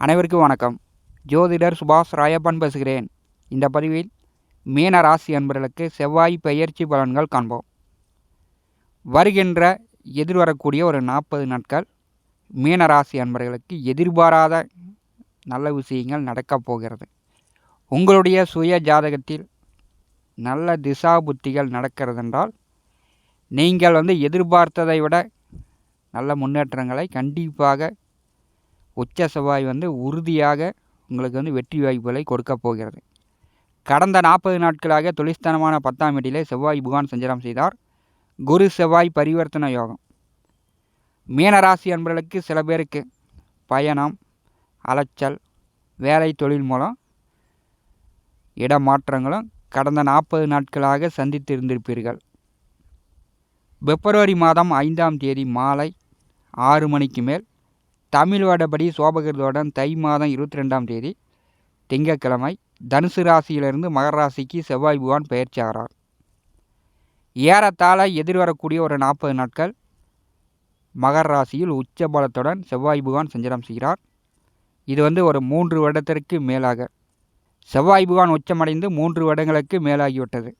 அனைவருக்கும் வணக்கம். ஜோதிடர் சுபாஷ் ராயப்பன் பேசுகிறேன். இந்த பதிவில் மீன ராசி அன்பர்களுக்கு செவ்வாய் பெயர்ச்சி பலன்கள் காண்போம். வருகின்ற எதிர்வரக்கூடிய ஒரு நாற்பது நாட்கள் மீன ராசி அன்பர்களுக்கு எதிர்பாராத நல்ல விஷயங்கள் நடக்கப் போகிறது. உங்களுடைய சுய ஜாதகத்தில் நல்ல திசா புத்திகள் நடக்கிறதென்றால் நீங்கள் வந்து எதிர்பார்த்ததை விட நல்ல முன்னேற்றங்களை கண்டிப்பாக உச்ச செவ்வாய் வந்து உறுதியாக உங்களுக்கு வந்து வெற்றி வாய்ப்புகளை கொடுக்க போகிறது. கடந்த நாற்பது நாட்களாக தொழிற்ஸ்தானமான பத்தாம் வீட்டிலே செவ்வாய் புகான் சஞ்சாரம் செய்தார். குரு செவ்வாய் பரிவர்த்தன யோகம். மீனராசி அன்பர்களுக்கு சில பேருக்கு பயணம் அலைச்சல் வேலை தொழில் மூலம் இடமாற்றங்களும் கடந்த நாற்பது நாட்களாக சந்தித்திருந்திருப்பீர்கள் பிப்ரவரி மாதம் ஐந்தாம் தேதி மாலை ஆறு மணிக்கு மேல் தமிழ் வருடப்படி சோபகிருதோடன் தை மாதம் இருபத்தி ரெண்டாம் தேதி திங்கட்கிழமை தனுசு ராசியிலிருந்து மகர ராசிக்கு செவ்வாய் புகான் பயிற்சி ஆகிறார் ஏறத்தாழ எதிர்வரக்கூடிய ஒரு நாற்பது நாட்கள் மகர ராசியில் உச்ச பலத்துடன் செவ்வாய் புகான் சஞ்சாரம் செய்கிறார். இது வந்து ஒரு மூன்று வருடத்திற்கு மேலாக. செவ்வாய் புகான் உச்சமடைந்து மூன்று வருடங்களுக்கு மேலாகிவிட்டது.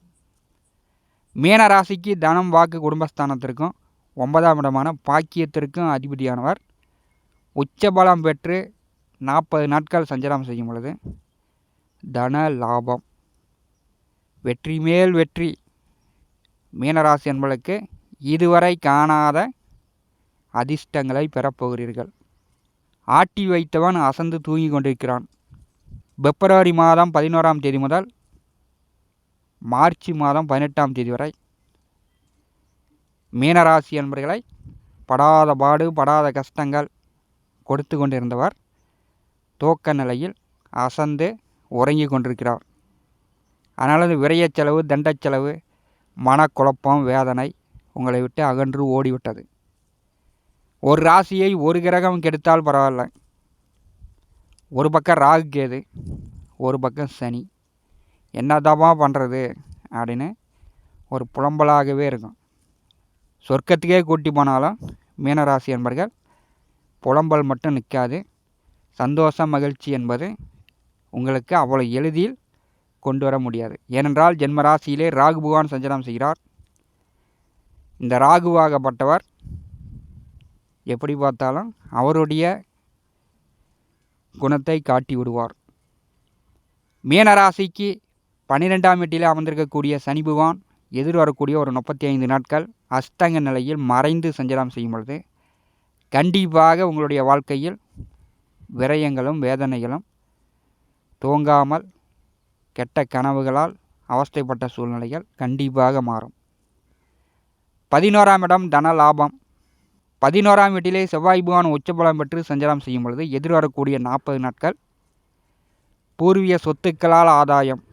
மீன ராசிக்கு தனம் வாக்கு குடும்பஸ்தானத்திற்கும் ஒன்பதாம் இடமான பாக்கியத்திற்கும் அதிபதியானவர் உச்சபலம் பெற்று நாற்பது நாட்கள் சஞ்சாரம் செய்யும் பொழுது தன லாபம். வெற்றி மேல் வெற்றி. மீனராசி என்பளுக்கு இதுவரை காணாத அதிர்ஷ்டங்களை பெறப்போகிறீர்கள். ஆட்டி வைத்தவன் அசந்து தூங்கி கொண்டிருக்கிறான். பிப்ரவரி மாதம் பதினோராம் தேதி முதல் மார்ச் மாதம் பதினெட்டாம் தேதி வரை மீனராசி என்பர்களை படாத பாடு படாத கஷ்டங்கள் கொடுத்து கொண்டிருந்தவர் தூக்க நிலையில் அசந்து உறங்கி கொண்டிருக்கிறார். அதனால் விரைய செலவு தண்டச் செலவு மனக்குழப்பம் வேதனை உங்களை விட்டு அகன்று ஓடிவிட்டது. ஒரு ராசியை ஒரு கிரகம் கெடுத்தால் பரவாயில்ல. ஒரு பக்கம் ராகு கேது ஒரு பக்கம் சனி. என்னதாமா பண்ணுறது அப்படின்னு ஒரு புலம்பலாகவே இருக்கும். சொர்க்கத்துக்கே கூட்டி போனாலும் மீனராசி என்பர்கள் புலம்பல் மட்டும் நிற்காது. சந்தோஷம் மகிழ்ச்சி என்பது உங்களுக்கு அவ்வளோ எளிதில் கொண்டு வர முடியாது. ஏனென்றால் ஜென்மராசியிலே ராகு பகவான் சஞ்சலம் செய்கிறார். இந்த ராகுவாகப்பட்டவர் எப்படி பார்த்தாலும் அவருடைய குணத்தை காட்டி விடுவார். மீனராசிக்கு பன்னிரெண்டாம் வீட்டிலே அமர்ந்திருக்கக்கூடிய சனி பகவான் எதிர்வரக்கூடிய ஒரு முப்பத்தி ஐந்து நாட்கள் அஸ்தங்க நிலையில் மறைந்து சஞ்சலம் செய்யும் பொழுது கண்டிப்பாக உங்களுடைய வாழ்க்கையில் விரயங்களும் வேதனைகளும் தூங்காமல் கெட்ட கனவுகளால் அவஸ்தைப்பட்ட சூழ்நிலைகள் கண்டிப்பாக மாறும். பதினோராம் இடம் தன லாபம். பதினோராம் வீட்டிலே செவ்வாய் புகான் உச்சபலம் பெற்று சஞ்சாரம் செய்யும் பொழுது எதிர்வரக்கூடிய நாற்பது நாட்கள் பூர்வீக சொத்துக்களால் ஆதாயம்.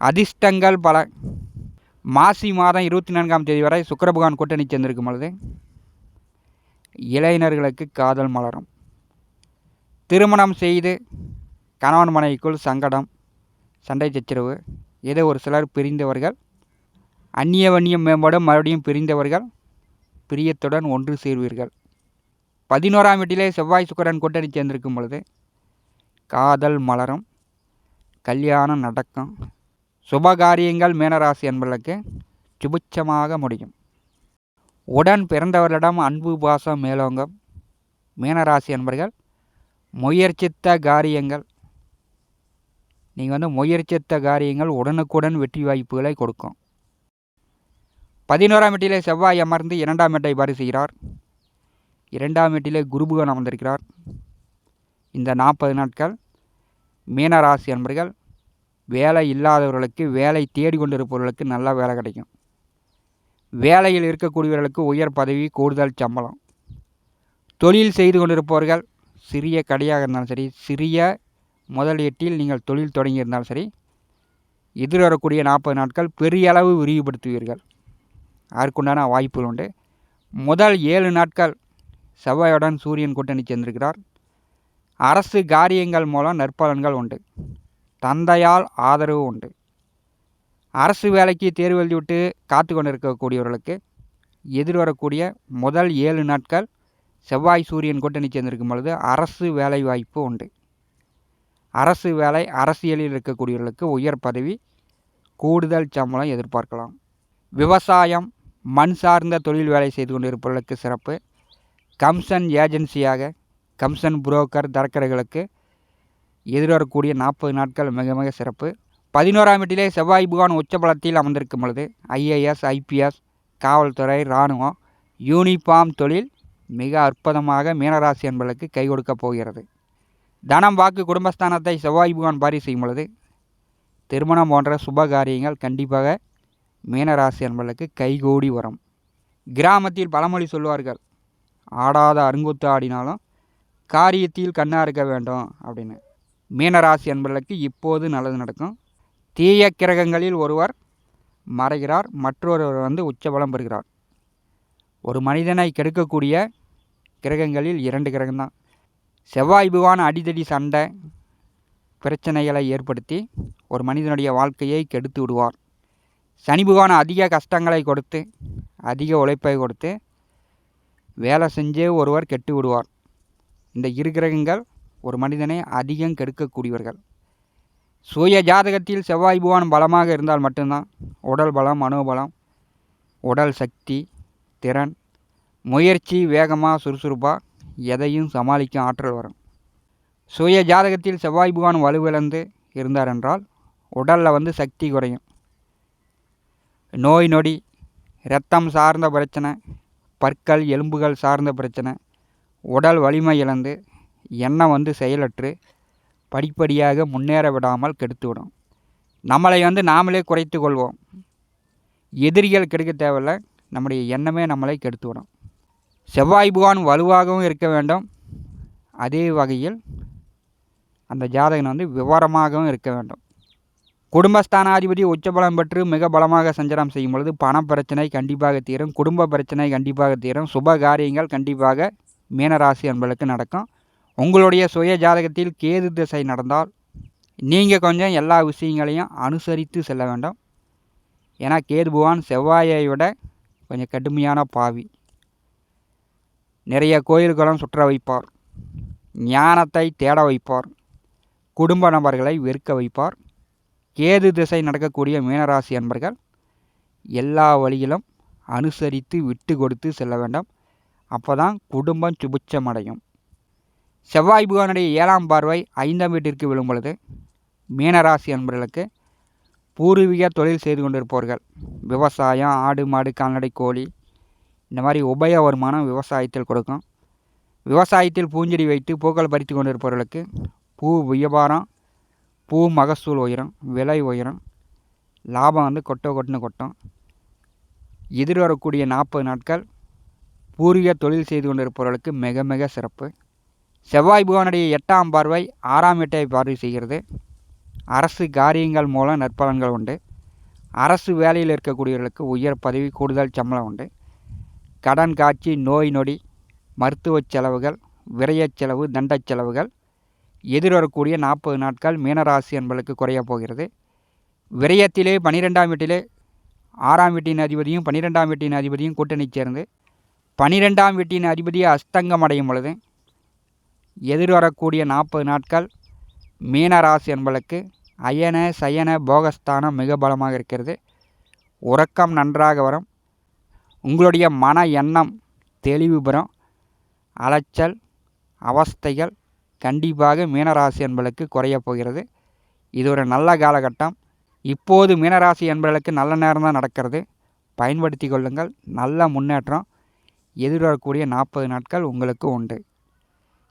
அதிர்ஷ்டங்கள் பல. மாசி மாதம் இருபத்தி நான்காம் தேதி வரை சுக்கரபகவான் கூட்டணி சேர்ந்திருக்கும் பொழுது இளைஞர்களுக்கு காதல் மலரும். திருமணம் செய்து கணவன் மனைவிக்குள் சங்கடம் சண்டை சச்சரவு ஏதோ ஒரு சிலர் பிரிந்தவர்கள் அந்நிய வன்னியம் மேம்பாடு மறுபடியும் பிரிந்தவர்கள் பிரியத்துடன் ஒன்று சேர்வீர்கள். பதினோராம் வீட்டிலே செவ்வாய் சுக்கரன் கூட்டணி சேர்ந்திருக்கும் பொழுது காதல் மலரும் கல்யாணம் நடக்கும். சுபகாரியங்கள் மீனராசி என்பதற்கு சுபிட்சமாக முடியும். உடன் பிறந்தவர்களிடம் அன்பு பாசம் மேலோங்கும் மீனராசி என்பர்கள் முயற்சித்த காரியங்கள். நீங்கள் வந்து முயற்சித்த காரியங்கள் உடனுக்குடன் வெற்றி வாய்ப்புகளை கொடுக்கும். பதினோராம் வீட்டிலே செவ்வாய் அமர்ந்து இரண்டாம் வீட்டை பரிசுகிறார் செய்கிறார். இரண்டாம் வீட்டிலே குருபுகன் அமர்ந்திருக்கிறார். இந்த நாற்பது நாட்கள் மீனராசி என்பர்கள் வேலை இல்லாதவர்களுக்கு வேலை தேடிக்கொண்டிருப்பவர்களுக்கு நல்ல வேலை கிடைக்கும். வேலையில் இருக்கக்கூடியவர்களுக்கு உயர் பதவி கூடுதல் சம்பளம். தொழில் செய்து கொண்டிருப்பவர்கள் சிறிய கடையாக இருந்தாலும் சரி சிறிய முதலீட்டில் நீங்கள் தொழில் தொடங்கியிருந்தாலும் சரி எதிர்வரக்கூடிய நாற்பது நாட்கள் பெரிய அளவு விரிவுபடுத்துவீர்கள். அதற்குண்டான வாய்ப்புகள் உண்டு. முதல் ஏழு நாட்கள் செவ்வாயுடன் சூரியன் கூட்டணி சேர்ந்திருக்கிறார். அரசு காரியங்கள் மூலம் நற்பலன்கள் உண்டு. தந்தையால் ஆதரவு உண்டு. அரசு வேலைக்கு தேர்வு எழுதிவிட்டு காத்து கொண்டு இருக்கக்கூடியவர்களுக்கு எதிர்வரக்கூடிய முதல் ஏழு நாட்கள் செவ்வாய் சூரியன் கூட்டணி சேர்ந்திருக்கும் பொழுது அரசு வேலை வாய்ப்பு உண்டு. அரசு வேலை அரசியலில் இருக்கக்கூடியவர்களுக்கு உயர் பதவி கூடுதல் சம்பளம் எதிர்பார்க்கலாம். விவசாயம் மண் சார்ந்த தொழில் வேலை செய்து கொண்டிருப்பவர்களுக்கு சிறப்பு. கம்சன் ஏஜென்சியாக கம்சன் புரோக்கர் தரக்கர்களுக்கு எதிர்வரக்கூடிய நாற்பது நாட்கள் மிக மிக சிறப்பு. பதினோராம் வீட்டிலே செவ்வாய் புகான் உச்சபலத்தில் அமர்ந்திருக்கும் பொழுது ஐஏஎஸ் ஐபிஎஸ் காவல்துறை இராணுவம் யூனிஃபார்ம் தொழில் மிக அற்புதமாக மீனராசி என்பதற்கு கை கொடுக்கப் போகிறது. தனம் வாக்கு குடும்பஸ்தானத்தை செவ்வாய் புகான் பாரி செய்யும் பொழுது திருமணம் போன்ற சுப காரியங்கள் கண்டிப்பாக மீனராசி என்பதற்கு கைகூடி வரும். கிராமத்தில் பழமொழி சொல்வார்கள் ஆடாத அருங்குத்து ஆடினாலும் காரியத்தில் கண்ணாக இருக்க வேண்டும் அப்படின்னு. மீனராசி என்பதற்கு இப்போது நல்லது நடக்கும். தீய கிரகங்களில் ஒருவர் மறைகிறார் மற்றொருவர் வந்து உச்சபலம் பெறுகிறார். ஒரு மனிதனை கெடுக்கக்கூடிய கிரகங்களில் இரண்டு கிரகம்தான். செவ்வாய் பகவான் அடிதடி சண்டை பிரச்சனைகளை ஏற்படுத்தி ஒரு மனிதனுடைய வாழ்க்கையை கெடுத்து விடுவார். சனி அதிக கஷ்டங்களை கொடுத்து அதிக உழைப்பை கொடுத்து வேலை செஞ்சே ஒருவர் கெட்டு விடுவார். இந்த இரு கிரகங்கள் ஒரு மனிதனை அதிகம் கெடுக்கக்கூடியவர்கள். சுய ஜாதகத்தில் செவ்வாய் புவான் பலமாக இருந்தால் மட்டும்தான். உடல் பலம் மனோபலம் உடல் சக்தி திறன் முயற்சி வேகமாக சுறுசுறுப்பாக எதையும் சமாளிக்கும் ஆற்றல் வரும். சுய ஜாதகத்தில் செவ்வாய் புவான் வலுவிழந்து இருந்தார் என்றால் உடலில் வந்து சக்தி குறையும். நோய் நொடி இரத்தம் சார்ந்த பிரச்சனை பற்கள் எலும்புகள் சார்ந்த பிரச்சனை உடல் வலிமை இழந்து எண்ணம் வந்து செயலற்று படிப்படியாக முன்னேற விடாமல் கெடுத்துவிடும். நம்மளை வந்து நாமளே குறைத்து கொள்வோம். எதிரிகள் கெடுக்க தேவையில்லை. நம்முடைய எண்ணமே நம்மளை கெடுத்துவிடும். செவ்வாய் புகான் வலுவாகவும் இருக்க வேண்டும். அதே வகையில் அந்த ஜாதகன் வந்து விவரமாகவும் இருக்க வேண்டும். குடும்பஸ்தானாதிபதி உச்சபலம் பெற்று மிக பலமாக சஞ்சாரம் செய்யும் பொழுது பண பிரச்சனை கண்டிப்பாக தீரும். குடும்ப பிரச்சனை கண்டிப்பாக தீரும். சுப காரியங்கள் கண்டிப்பாக மீனராசி என்பதற்கு நடக்கும். உங்களுடைய சுய ஜாதகத்தில் கேது திசை நடந்தால் நீங்கள் கொஞ்சம் எல்லா விஷயங்களையும் அனுசரித்து செல்ல வேண்டும். ஏன்னா கேது பகவான் செவ்வாயை விட கொஞ்சம் கடுமையான பாவி. நிறைய கோயில்களும் சுற்ற வைப்பார். ஞானத்தை தேட வைப்பார். குடும்ப நபர்களை வெறுக்க வைப்பார். கேது திசை நடக்கக்கூடிய மீனராசி அன்பர்கள் எல்லா வழியிலும் அனுசரித்து விட்டு கொடுத்து செல்ல வேண்டும். அப்போ தான் குடும்பம் சுபிச்சம் அடையும் செவ்வாய் புகானுடைய ஏழாம் பார்வை ஐந்தாம் வீட்டிற்கு விழும் பொழுது மீனராசி அன்பர்களுக்கு பூர்வீக தொழில் செய்து கொண்டிருப்பவர்கள். விவசாயம் ஆடு மாடு கால்நடை கோழி இந்த மாதிரி உபய வருமானம் விவசாயத்தில் கொடுக்கும். விவசாயத்தில் பூஞ்செடி வைத்து பூக்கள் பறித்து கொண்டிருப்பவர்களுக்கு பூ வியாபாரம் பூ மகசூல் உயரும் விலை உயரும் லாபம் வந்து கொட்ட கொட்டுன்னு கொட்டும். எதிர்வரக்கூடிய நாற்பது நாட்கள் பூர்வீக தொழில் செய்து கொண்டிருப்பவர்களுக்கு மிக மிக சிறப்பு. செவ்வாய் புவனுடைய எட்டாம் பார்வை ஆறாம் வீட்டை பார்வை செய்கிறது. அரசு காரியங்கள் மூலம் நற்பலன்கள் உண்டு. அரசு வேலையில் இருக்கக்கூடியவர்களுக்கு உயர் பதவி கூடுதல் சம்பளம் உண்டு. கடன் காட்சி நோய் நொடி மருத்துவ செலவுகள் விரயச் செலவு தண்டச் செலவுகள். எதிர்வரக்கூடிய நாற்பது நாட்கள் மீனராசி என்பதற்கு குறையப் போகிறது. விரயத்திலே பனிரெண்டாம் வீட்டிலே ஆறாம் வீட்டின் அதிபதியும் பனிரெண்டாம் வீட்டின் அதிபதியும் கூட்டணி சேர்ந்து பனிரெண்டாம் வீட்டின் அதிபதியை அஸ்தங்கம் அடையும் பொழுது எதிர்வரக்கூடிய நாற்பது நாட்கள் மீனராசி என்பளுக்கு அயன சயன போகஸ்தானம் மிக பலமாக இருக்கிறது. உறக்கம் நன்றாக வரும். உங்களுடைய மன எண்ணம் தெளிவு பெறும். அலைச்சல் அவஸ்தைகள் கண்டிப்பாக மீனராசி என்பளுக்கு குறையப் போகிறது. இது ஒரு நல்ல காலகட்டம். இப்போது மீனராசி என்பளுக்கு நல்ல நேரம் தான் நடக்கிறது. பயன்படுத்தி கொள்ளுங்கள். நல்ல முன்னேற்றம். எதிர்வரக்கூடிய நாற்பது நாட்கள் உங்களுக்கு உண்டு.